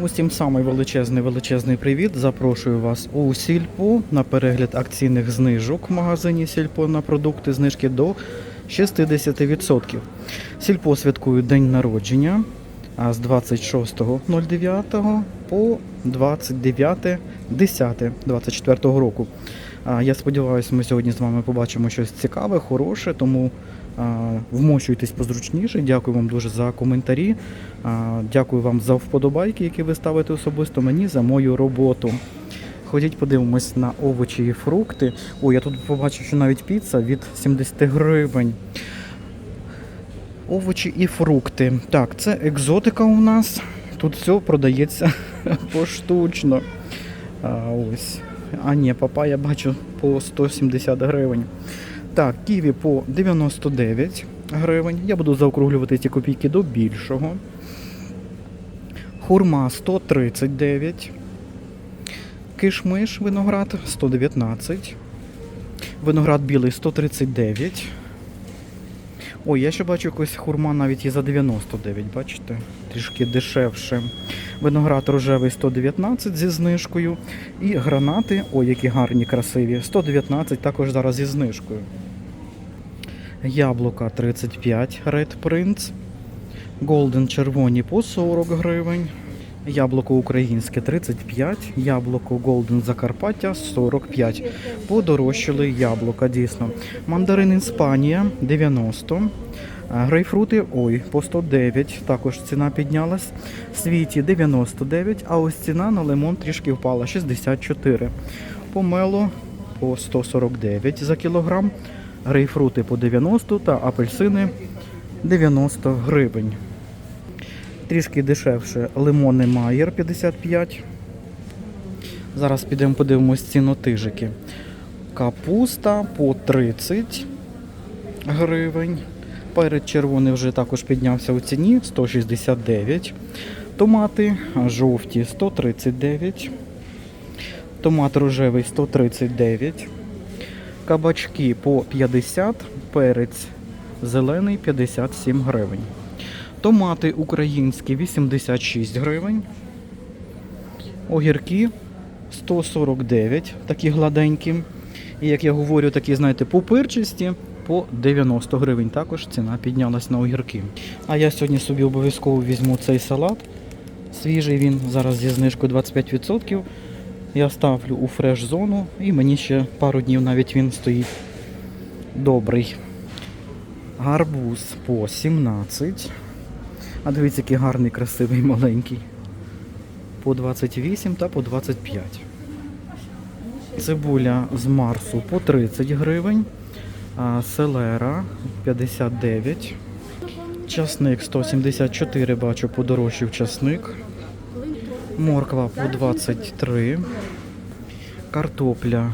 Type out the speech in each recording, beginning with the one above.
Усім самий величезний величезний привіт. Запрошую вас у Сільпо на перегляд акційних знижок в магазині Сільпо на продукти знижки до 60%. Сільпо святкує день народження а з 26.09 по 29.10.24 року. Я сподіваюся, ми сьогодні з вами побачимо щось цікаве, хороше, тому вмощуйтесь позручніше. Дякую вам дуже за коментарі. Дякую вам за вподобайки, які ви ставите особисто мені за мою роботу. Ходіть, подивимось на овочі і фрукти. О, я тут побачив, що навіть піца від 70 гривень. Овочі і фрукти. Так, це екзотика у нас. Тут все продається поштучно. А, ось. А ні, папа, я бачу по 170 гривень. Так, ківі по 99 гривень. Я буду заокруглювати ці копійки до більшого. Хурма 139. Кишмиш виноград 119. Виноград білий 139. Ой, я ще бачу якось хурма навіть і за 99, бачите? Трішки дешевше. Виноград рожевий 119 зі знижкою. І гранати, ой, які гарні, красиві, 119 також зараз зі знижкою. Яблука 35 Red Prince. Голден червоні по 40 гривень. Яблуко українське 35, яблуко Голден Закарпаття 45. Подорожчали яблука, дійсно. Мандарин Іспанія 90. А Грейпфрути, ой, по 109, також ціна піднялась. Світі 99, а ось ціна на лимон трішки впала 64. Помело по 149 за кілограм. Грейпфрути по 90 та апельсини 90 гривень. Трішки дешевше лимони Майер 55. Зараз підемо подивимось цінотижики. Капуста по 30 гривень. Перець червоний вже також піднявся у ціні 169. Томати жовті 139. Томат рожевий 139. Кабачки по 50. Перець зелений 57 гривень. Томати українські 86 гривень. Огірки 149, такі гладенькі. І як я говорю, такі, знаєте, пупирчасті по 90 гривень. Також ціна піднялась на огірки. А я сьогодні собі обов'язково візьму цей салат. Свіжий він зараз зі знижкою 25%. Я ставлю у фреш-зону і мені ще пару днів навіть він стоїть добрий. Гарбуз по 17. А дивіться, який гарний, красивий, маленький. По 28 та по 25. Цибуля з Марсу по 30 гривень. Селера 59. Часник 174, бачу, подорожчав часник. Морква по 23. Картопля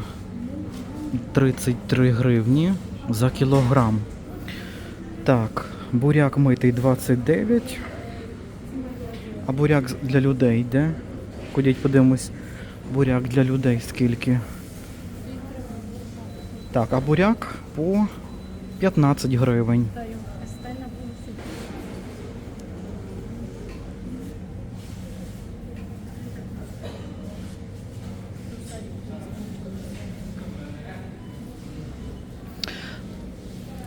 33 гривні за кілограм. Так, буряк митий 29. А буряк для людей де? Ходіть, подивимось. Буряк для людей скільки. Так, а буряк по 15 гривень.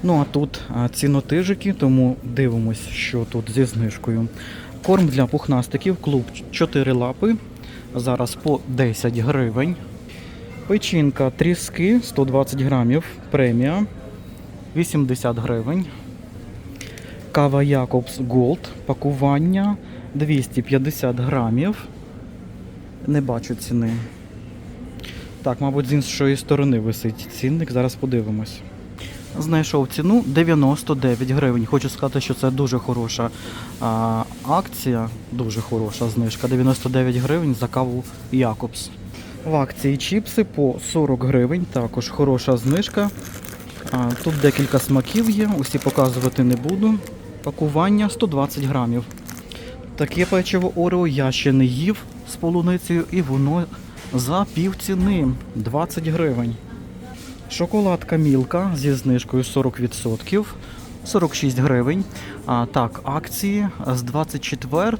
Ну а тут цінотижики, тому дивимось, що тут зі знижкою. Корм для пухнастиків, клуб 4 лапи. Зараз по 10 гривень. Печінка тріски 120 грамів. Премія 80 гривень. Кава Якобс Голд. Пакування 250 грамів. Не бачу ціни. Так, мабуть, з іншої сторони висить цінник. Зараз подивимось. Знайшов ціну 99 гривень. Хочу сказати, що це дуже хороша а, акція, дуже хороша знижка. 99 гривень за каву Якобс. В акції чіпси по 40 гривень, також хороша знижка. А, тут декілька смаків є, усі показувати не буду. Пакування 120 грамів. Таке печиво Орео я ще не їв з полуницею і воно за пів ціни 20 гривень. Шоколадка Мілка зі знижкою 40%, 46 гривень. А, так, акції з 24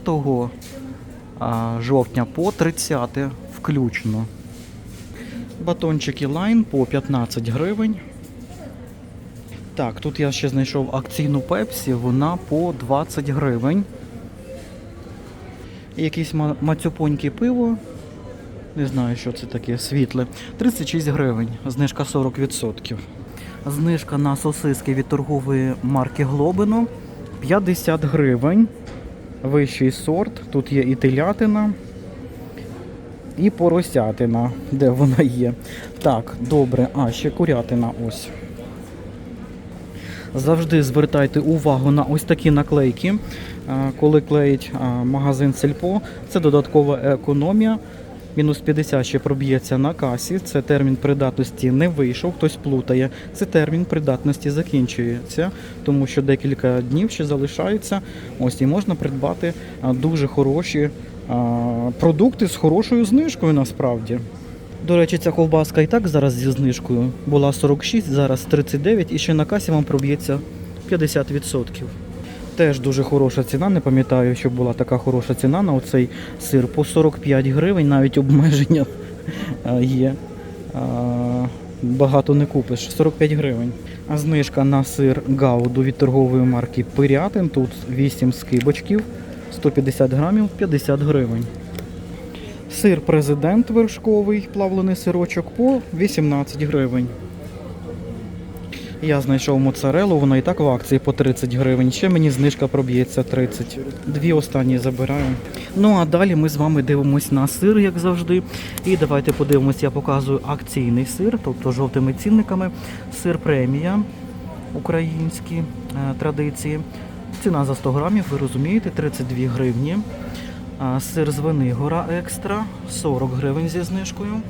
а, жовтня по 30 включно. Батончики лайн по 15 гривень. Так, тут я ще знайшов акційну пепсі, вона по 20 гривень. І Якийсь ма- мацюпоньке пиво. Не знаю, що це таке, світле. 36 гривень, знижка 40%. Знижка на сосиски від торгової марки Глобино 50 гривень. Вищий сорт. Тут є і телятина, і поросятина, де вона є. Так, добре. А, ще курятина ось. Завжди звертайте увагу на ось такі наклейки, коли клеїть магазин Сельпо. Це додаткова економія. Мінус 50 ще проб'ється на касі. Це термін придатності не вийшов, хтось плутає. Це термін придатності закінчується, тому що декілька днів ще залишаються. Ось і можна придбати дуже хороші продукти з хорошою знижкою насправді. До речі, ця ковбаска і так зараз зі знижкою була 46, зараз 39 і ще на касі вам проб'ється 50%. Теж дуже хороша ціна. Не пам'ятаю, щоб була така хороша ціна на оцей сир по 45 гривень, навіть обмеження є. Багато не купиш, 45 гривень. А знижка на сир Гауду від торгової марки Пирятин. Тут 8 скибочків, 150 грамів, 50 гривень. Сир президент вершковий, плавлений сирочок по 18 гривень. Я знайшов моцарелу, вона і так в акції по 30 гривень. Ще мені знижка проб'ється 30. Дві останні забираю. Ну а далі ми з вами дивимось на сир, як завжди. І давайте подивимось, я показую акційний сир, тобто жовтими цінниками. Сир премія українські е, традиції. Ціна за 100 грамів, ви розумієте, 32 гривні. Сир звини гора екстра 40 гривень зі знижкою.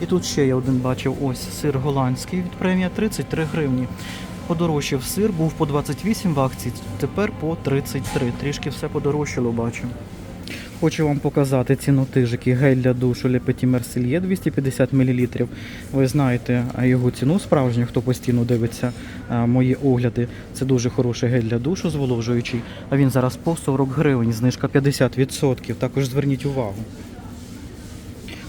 І тут ще я один бачив ось сир голландський від премія 33 гривні. Подорожчав сир, був по 28 в акції, тепер по 33. Трішки все подорожчало, бачу. Хочу вам показати цінотижики гель для душу Petit Mercier 250 мл. Ви знаєте його ціну справжню, хто постійно дивиться мої огляди. Це дуже хороший гель для душу зволожуючий. А він зараз по 40 гривень, знижка 50%. Також зверніть увагу.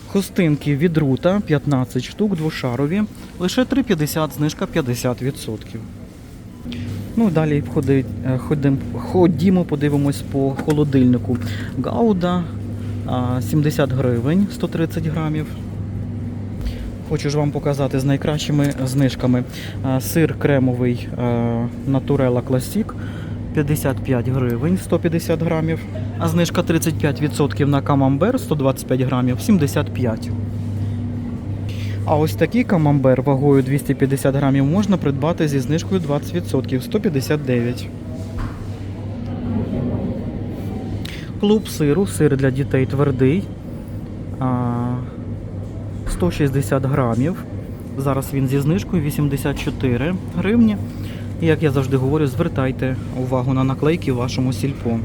Хустинки від рута 15 штук, двошарові, лише 3,50, знижка 50%. Ну, далі ходи, е, ходим, ходімо, подивимось по холодильнику. Гауда 70 гривень, 130 грамів. Хочу ж вам показати з найкращими знижками. Сир кремовий Натурела Класік 55 гривень, 150 грамів. А знижка 35% на камамбер 125 грамів, 75. А ось такий камамбер вагою 250 грамів можна придбати зі знижкою 20%, 159. Клуб сиру, сир для дітей твердий. 160 грамів. Зараз він зі знижкою 84 гривні. І як я завжди говорю, звертайте увагу на наклейки вашому сільпо.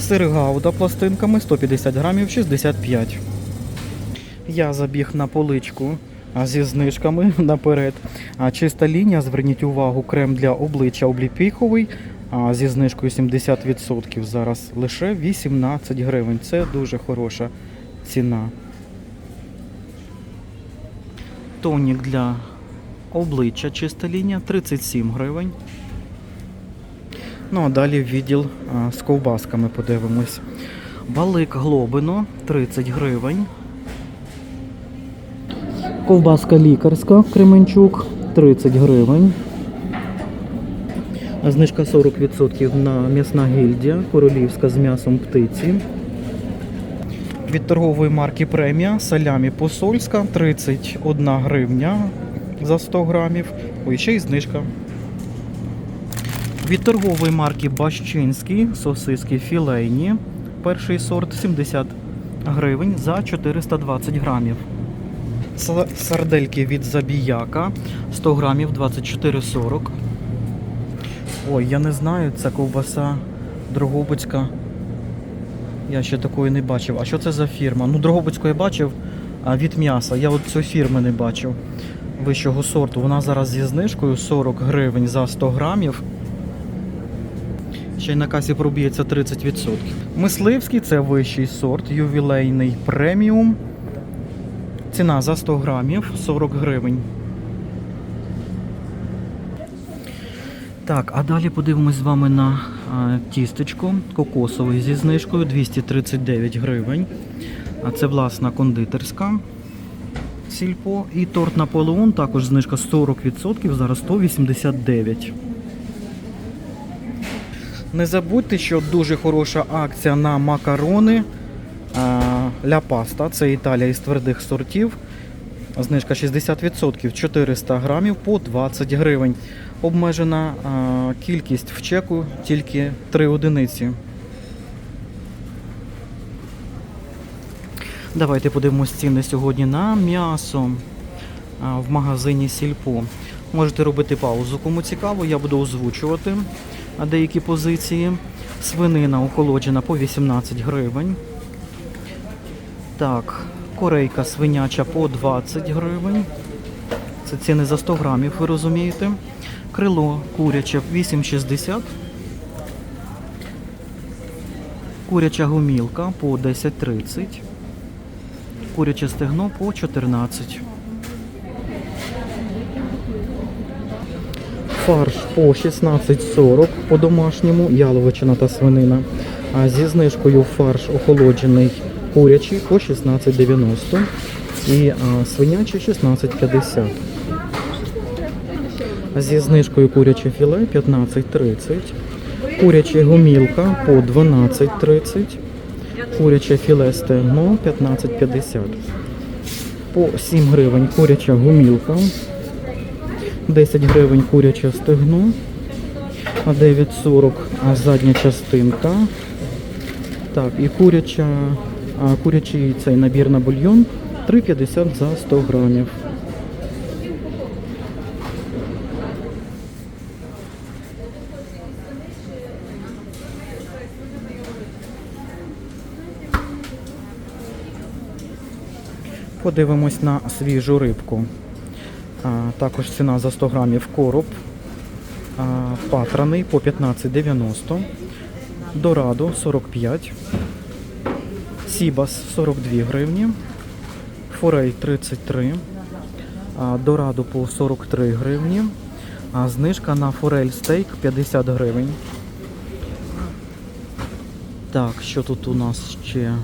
Сир гауда пластинками 150 грамів 65. Я забіг на поличку зі знижками наперед. Чиста лінія, зверніть увагу, крем для обличчя обліпіховий зі знижкою 70% зараз лише 18 гривень. Це дуже хороша ціна. Тонік для обличчя чиста лінія 37 гривень. Ну а далі відділ з ковбасками подивимось. Балик глобино 30 гривень. Ковбаска лікарська Кременчук 30 гривень. Знижка 40% на м'ясна гільдія королівська з м'ясом птиці. Від торгової марки премія салямі посольська 31 гривня за 100 грамів. Ой, ще й знижка. Від торгової марки Бащинський сосиски філейні. Перший сорт 70 гривень за 420 грамів. Са- Сардельки від забіяка 100 грамів 24,40. Ой, я не знаю, це ковбаса Дрогобицька. Я ще такої не бачив. А що це за фірма? Ну, Дрогобицьку я бачив а від м'яса. Я от цю фірми не бачив вищого сорту. Вона зараз зі знижкою 40 гривень за 100 грамів. Ще й на касі проб'ється 30%. Мисливський це вищий сорт, ювілейний преміум. Ціна за 100 грамів 40 гривень. Так, а далі подивимось з вами на тістечко кокосове зі знижкою 239 гривень. А це власна кондитерська сільпо. І торт Наполеон також знижка 40%, зараз 189. Не забудьте, що дуже хороша акція на макарони Ля Паста. Це Італія із твердих сортів. Знижка 60%, 400 грамів по 20 гривень. Обмежена а, кількість в чеку тільки 3 одиниці. Давайте подивимось ціни сьогодні на м'ясо а, в магазині Сільпо. Можете робити паузу, кому цікаво, я буду озвучувати деякі позиції. Свинина охолоджена по 18 гривень. Так, корейка свиняча по 20 гривень. Це ціни за 100 грамів, ви розумієте. Крило куряче 8,60. Куряча гумілка по 10,30. Куряче стегно по 14. Фарш по 16,40 по домашньому, яловичина та свинина. А зі знижкою фарш охолоджений курячий по 16,90 і а, свинячий 16,50. Зі знижкою куряче філе 15,30. Куряча гумілка по 12,30. Куряче філе стегно 15,50. По 7 гривень куряча гумілка. 10 гривень куряче стегно. А 9,40 задня частинка. Так, і куряча, курячий цей набір на бульйон 3,50 за 100 грамів. Подивимось на свіжу рибку. Також ціна за 100 грамів короб. Патраний по 15,90. Дорадо 45. Сібас 42 гривні. Форель 33. А, Дорадо по 43 гривні. Знижка на форель стейк 50 гривень. Так, що тут у нас ще?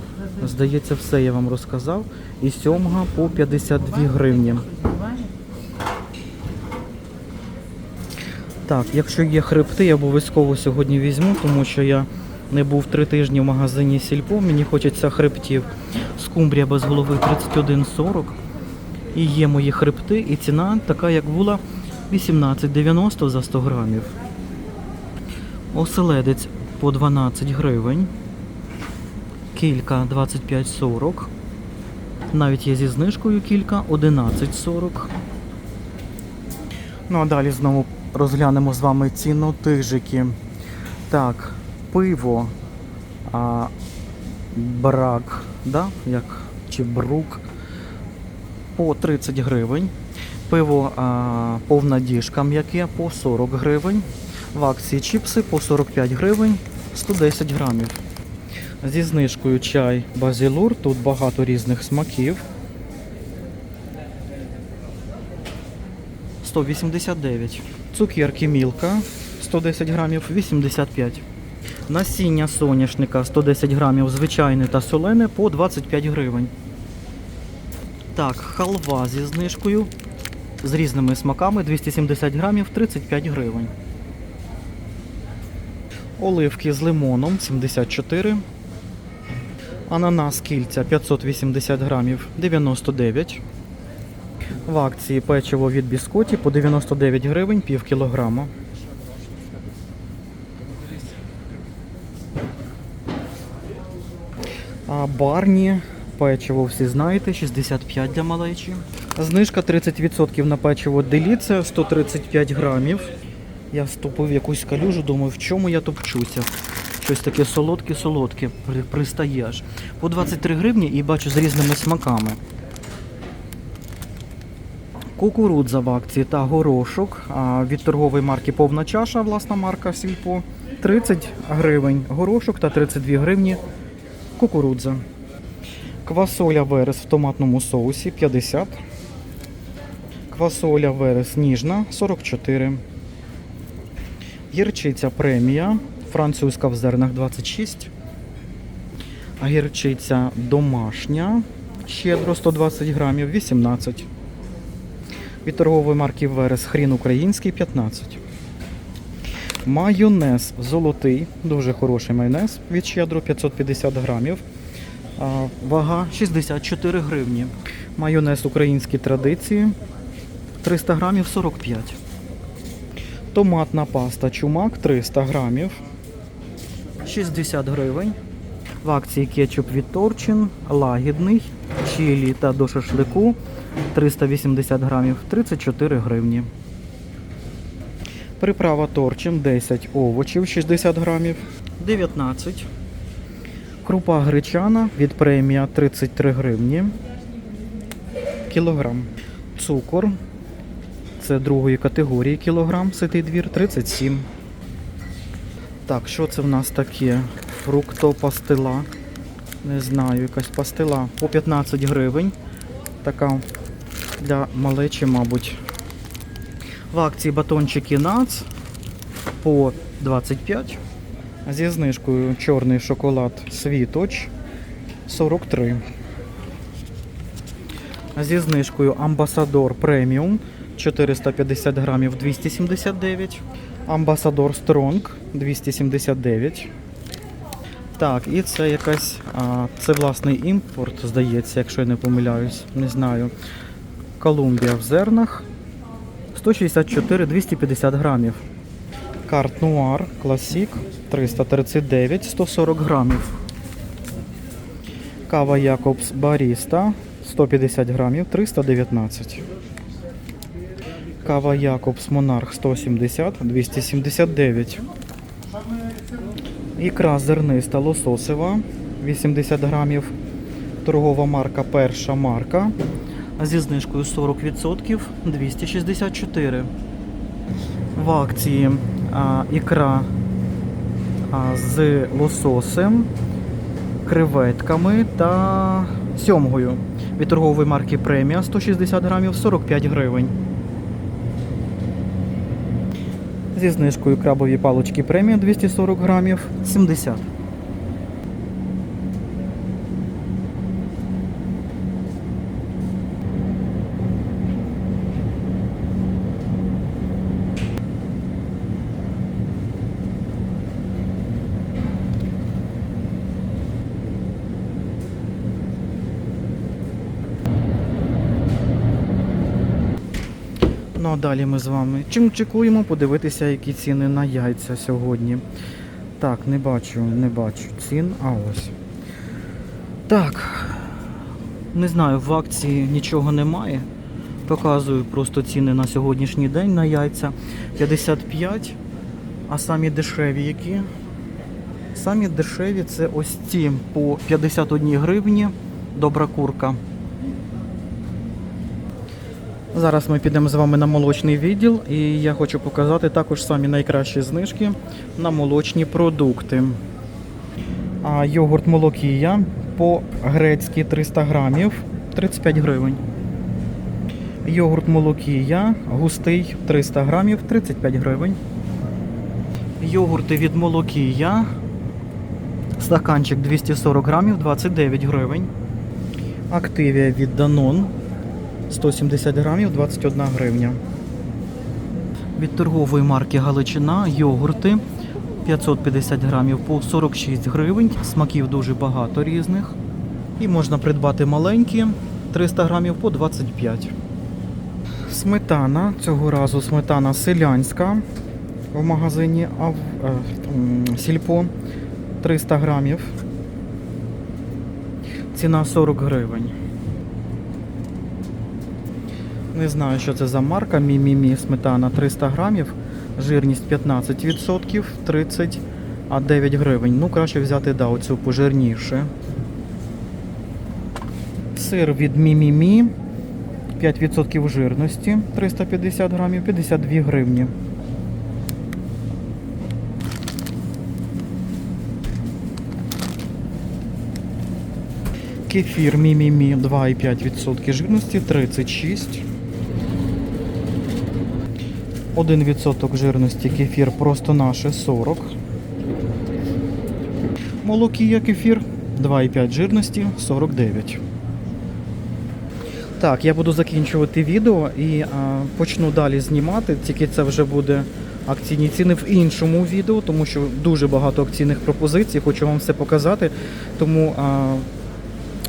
Здається, все я вам розказав. І сьомга по 52 гривні. Так, якщо є хребти, я обов'язково сьогодні візьму, тому що я не був три тижні в магазині Сільпо. Мені хочеться хребтів. Скумбрія без голови 31,40. І є мої хребти, і ціна така, як була, 18,90 за 100 грамів. Оселедець по 12 гривень. Кілька 25,40. Навіть є зі знижкою кілька 11,40. Ну а далі знову розглянемо з вами цінотижики. Так, пиво а, брак, да? Як, чи брук по 30 гривень. Пиво а, повна діжка м'яке по 40 гривень. В акції чіпси по 45 гривень 110 грамів. Зі знижкою чай базілур. Тут багато різних смаків. 189. Цукерки Мілка 110 грамів 85. Насіння соняшника 110 грамів звичайне та солене по 25 гривень. Так, халва зі знижкою з різними смаками 270 грамів 35 гривень. Оливки з лимоном 74. Ананас кільця 580 грамів 99. В акції печиво від біскоті по 99 гривень пів кілограма. Барні печиво всі знаєте, 65 для малечі. Знижка 30% на печиво деліце 135 грамів. Я вступив в якусь калюжу, думаю, в чому я топчуся. Щось таке солодке-солодке при- пристає аж. По 23 гривні і бачу з різними смаками. Кукурудза в акції та горошок від торгової марки Повна чаша, власна марка Сільпо 30 гривень горошок та 32 гривні кукурудза. Квасоля верес в томатному соусі 50. Квасоля верес ніжна 44. Гірчиця премія. Французька в зернах 26. Гірчиця домашня. Щедро 120 грамів 18. Від торгової марки Верес хрін український 15. Майонез золотий, дуже хороший майонез від щедро 550 грамів. Вага 64 гривні. Майонез українські традиції 300 грамів 45. Томатна паста чумак 300 грамів 60 гривень. В акції кетчуп від Торчин, лагідний, чилі та до шашлику 380 грамів 34 гривні. Приправа Торчин 10 овочів 60 грамів 19. Крупа гречана від премія 33 гривні. Кілограм. Цукор. Це другої категорії кілограм, ситий двір 37. Так, що це в нас таке? Фруктопастила. Не знаю, якась пастила. По 15 гривень. Така для малечі, мабуть. В акції батончики НАЦ по 25. Зі знижкою чорний шоколад Світоч 43. Зі знижкою Амбасадор преміум 450 грамів 279. Амбасадор Стронг 279. Так, і це якась. Це власний імпорт, здається, якщо я не помиляюсь. Не знаю. Колумбія в зернах 164 250 грамів. Карт Нуар Класік 339 140 грамів. Кава Якобс Баріста 150 грамів 319. Кава Якобс Монарх 170 279. Ікра зерниста лососева 80 грамів. Торгова марка перша марка. Зі знижкою 40% 264. В акції а, ікра а, з лососем, креветками та сьомгою. Від торгової марки премія 160 грамів 45 гривень. Зі знижкою крабові палочки премія 240 грамів 70. Ну а далі ми з вами чим чекуємо подивитися, які ціни на яйця сьогодні. Так, не бачу, не бачу цін, а ось. Так. Не знаю, в акції нічого немає. Показую просто ціни на сьогоднішній день на яйця. 55. А самі дешеві які? Самі дешеві це ось ці по 51 гривні. Добра курка. Зараз ми підемо з вами на молочний відділ, і я хочу показати також самі найкращі знижки на молочні продукти. А йогурт молокія по грецьки 300 грамів 35 гривень. Йогурт молокія густий 300 грамів 35 гривень. Йогурти від молокія. Стаканчик 240 грамів 29 гривень. Активія від Danone 170 грамів 21 гривня. Від торгової марки Галичина йогурти 550 грамів по 46 гривень. Смаків дуже багато різних. І можна придбати маленькі 300 грамів по 25. Сметана. Цього разу сметана селянська в магазині Ав... е, Сільпо 300 грамів. Ціна 40 гривень. Не знаю, що це за марка. Мімімі сметана 300 грамів, жирність 15%, 30 а 9 гривень. Ну, краще взяти да, оцю пожирніше. Сир від мімімі 5% жирності 350 грамів, 52 гривні. Кефір мімімі 2,5% жирності 36. 1% жирності кефір просто наше 40. Молокія кефір 2,5 жирності 49. Так, я буду закінчувати відео і а, почну далі знімати, тільки це вже буде акційні ціни в іншому відео, тому що дуже багато акційних пропозицій, хочу вам все показати. Тому а,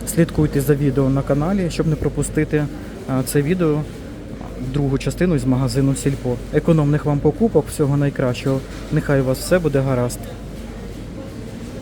слідкуйте за відео на каналі, щоб не пропустити а, це відео, другу частину з магазину Сільпо. Економних вам покупок, всього найкращого. Нехай у вас все буде гаразд.